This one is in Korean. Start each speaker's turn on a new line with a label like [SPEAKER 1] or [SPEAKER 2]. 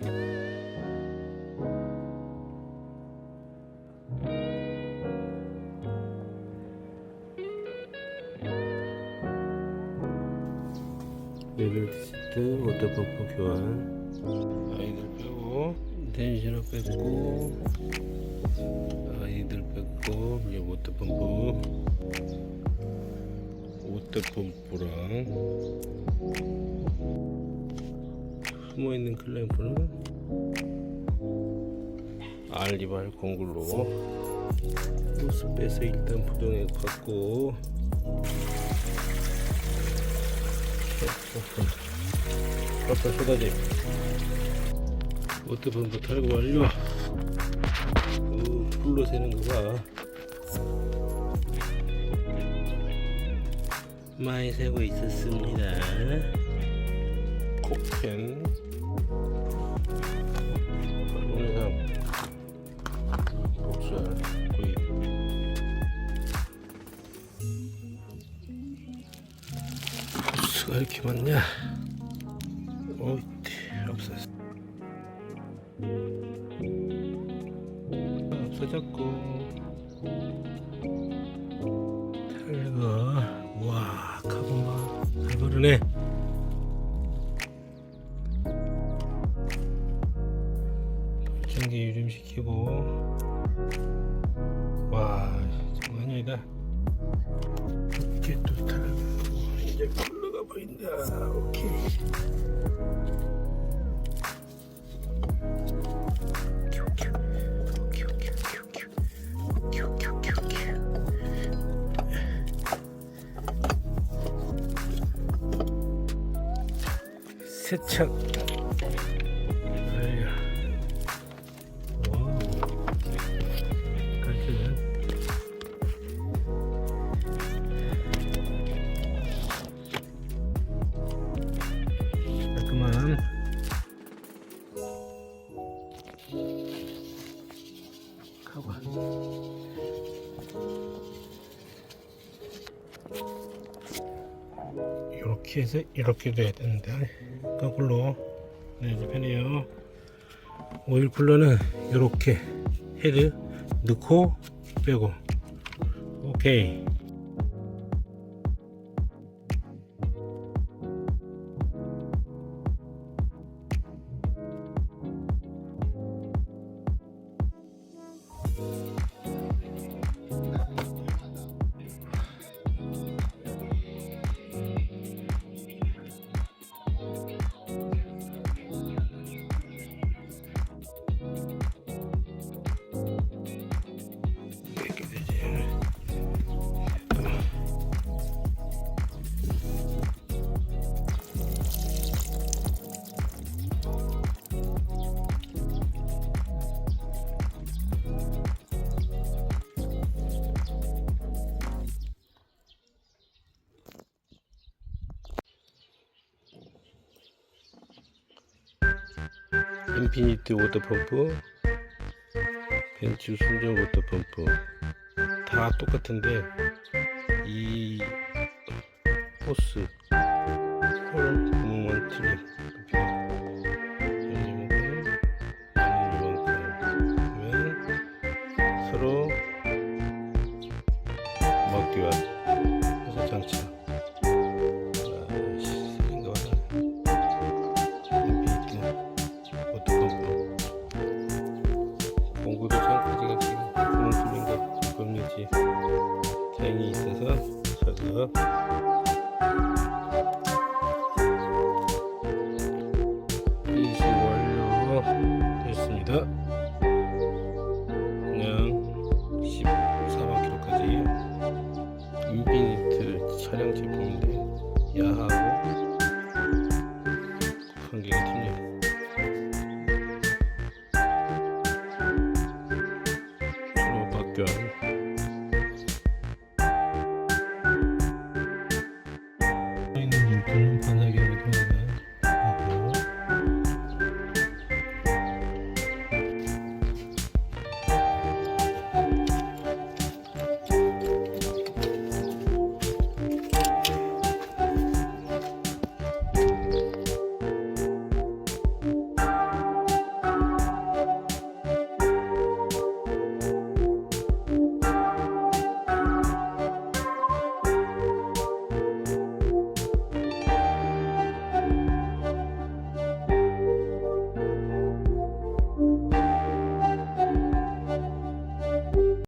[SPEAKER 1] 레벨 시트 워터펌프 교환. 아이들 빼고 텐셔너 뺐고 아이들 뺐고 이제 워터펌프 워터펌프랑 숨어 있는 클램프는 알리발 공굴로 호스 빼서 일단 부동액 받고 아빠 쏟아짐 워터 펌프 탈거 완료 그 풀로 새는 거봐 많이 새고 있었습니다 콕펜. 항상 복살 구입 수가 이렇게 많냐? 어이 없었어. 없어졌고. 탈거 와 카본바 잘 바르네 전기 유림시키고. 와 장난이 아니다. 이렇게 또 탈거. 이제 쿨러가 보인다. 오케이. 세척 가관 이렇게 해서 이렇게 돼야 되는데 거꾸로. 네 이제 편해요. 오일 쿨러는 이렇게 헤드 넣고 빼고. 오케이 Thank you. 인피니트 워터펌프 벤츠 순정 워터펌프 다 똑같은데 이 호스 홀 구멍만 하면 서로 먹기와 해서 장착 Né?